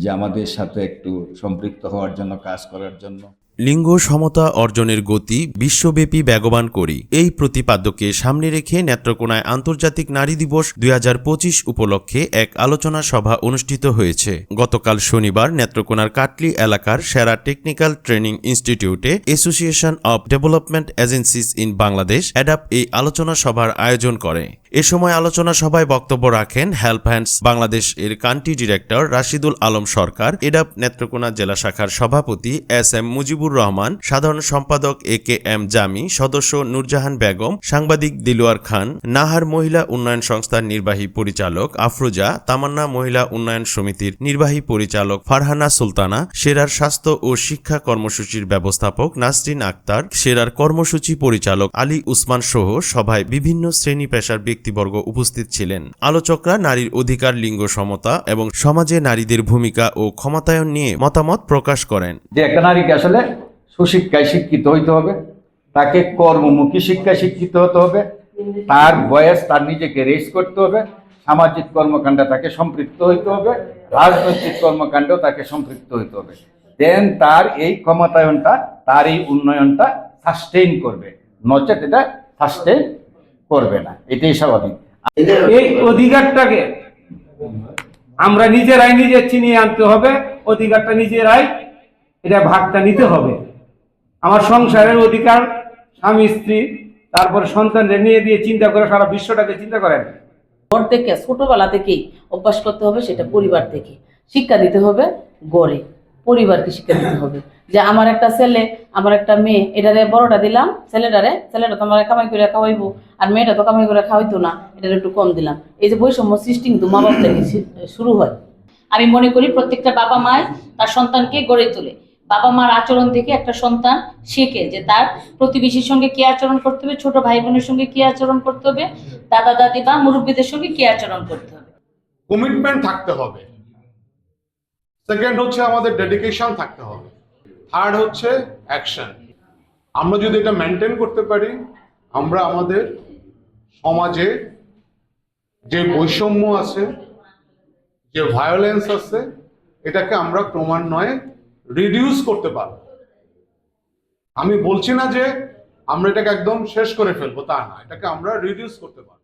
যে আমাদের সাথে একটু সম্পৃক্ত হওয়ার জন্য, কাজ করার জন্য। লিঙ্গ সমতা অর্জনের গতি বিশ্বব্যাপী বেগবান করি। এই প্রতিপাদ্যকে সামনে রেখে নেত্রকোনায় আন্তর্জাতিক নারী দিবস দুই হাজার পঁচিশ উপলক্ষে এক আলোচনা সভা অনুষ্ঠিত হয়েছে। গতকাল শনিবার নেত্রকোনার কাটলি এলাকার সেরা টেকনিক্যাল ট্রেনিং ইনস্টিটিউটে association of development agencies in Bangladesh ADAB এই আলোচনা সভার আয়োজন করে। এ সময় আলোচনা সভায় বক্তব্য রাখেন হেল্প হ্যান্ডস বাংলাদেশ এর country director Rashidul Alam Sarkar ADAB Netrokona জেলা শাখার সভাপতি এস এম মুজিবুর রহমান, সাধারণ সম্পাদক এ কে এম জামি, সদস্য নূরজাহান বেগম, সাংবাদিক দিলওয়ার খান, নাহার মহিলা উন্নয়ন সংস্থার নির্বাহী পরিচালক আফরোজা, তামান্না মহিলা উন্নয়ন সমিতির নির্বাহী পরিচালক ফারহানা সুলতানা, সেরার স্বাস্থ্য ও শিক্ষা কর্মসূচির ব্যবস্থাপক নাসরিন আক্তার, সেরার কর্মসূচি পরিচালক আলী উসমান সহ সভায় বিভিন্ন শ্রেণি পেশার ব্যক্তিবর্গ উপস্থিত ছিলেন। আলোচকরা নারীর অধিকার, লিঙ্গ সমতা এবং সমাজে নারীদের ভূমিকা ও ক্ষমতায়ন নিয়ে মতামত প্রকাশ করেন। যে একটা নারীকে আসলে সুশিক্ষায় শিক্ষিত হইতে হবে, তাকে কর্মমুখী শিক্ষায় শিক্ষিত হতে হবে, তার বয়স, তার নিজেকে রেস করতে হবে, সামাজিক কর্মকাণ্ডে তাকে সম্পৃক্ত হইতে হবে, রাজনৈতিক কর্মকাণ্ড তাকে সম্পৃক্ত হইতে হবে। দেন তার এই ক্ষমতায়নটা, তার এই উন্নয়নটা সাস্টেইন করবে। নচেত এটা সাস্টেইন করবে না এটাই স্বাভাবিক। এই অধিকারটাকে আমরা নিজেরাই নিজের চিনিয়ে আনতে হবে অধিকারটা নিজেরাই এটা ভাগটা নিতে হবে। আমার সংসারের অধিকার স্বামী স্ত্রী তারপরে সন্তানদের নিয়ে দিয়ে চিন্তা করে সারা বিশ্বটাকে চিন্তা করেন। ঘর থেকে ছোটবেলা থেকেই অভ্যাস করতে হবে সেটা পরিবার থেকে। শিক্ষা দিতে হবে গড়ে পরিবারকে শিক্ষা দিতে হবে। যে আমার একটা ছেলে, আমার একটা মেয়ে, এটারে বড়টা দিলাম, ছেলেটারে, ছেলেটা তো আমার কামাই করে খাওয়াইবো, আর মেয়েটা তো কামাই করে খাওয়াইতো না, এটার একটু কম দিলাম। এই যে বৈষম্য সৃষ্টি কিন্তু মা বাপ থেকে শুরু হয়। আমি মনে করি প্রত্যেকটা বাবা মায় তার সন্তানকে গড়ে তোলে। বাবা মার আচরণ থেকে একটা সন্তান শেখে যে তার প্রতিবেশীর সঙ্গে কি আচরণ করতে হবে, ছোট ভাই বোনের সঙ্গে কি আচরণ করতে হবে, দাদা, দাদি বা মুরব্বীদের সঙ্গে কি আচরণ করতে হবে। কমিটমেন্ট থাকতে হবে। সেকেন্ড হচ্ছে আমাদের ডেডিকেশন থাকতে হবে। থার্ড হচ্ছে অ্যাকশন আমরা যদি এটা মেনটেন করতে পারি, আমরা আমাদের সমাজে যে বৈষম্য আছে, যে ভায়োলেন্স আছে, এটাকে আমরা ক্রমান্বয়ে রিডিউস করতে পারব। আমি বলছি না যে আমরা এটাকে একদম শেষ করে ফেলব, তা না। এটাকে আমরা রিডিউস করতে পারব।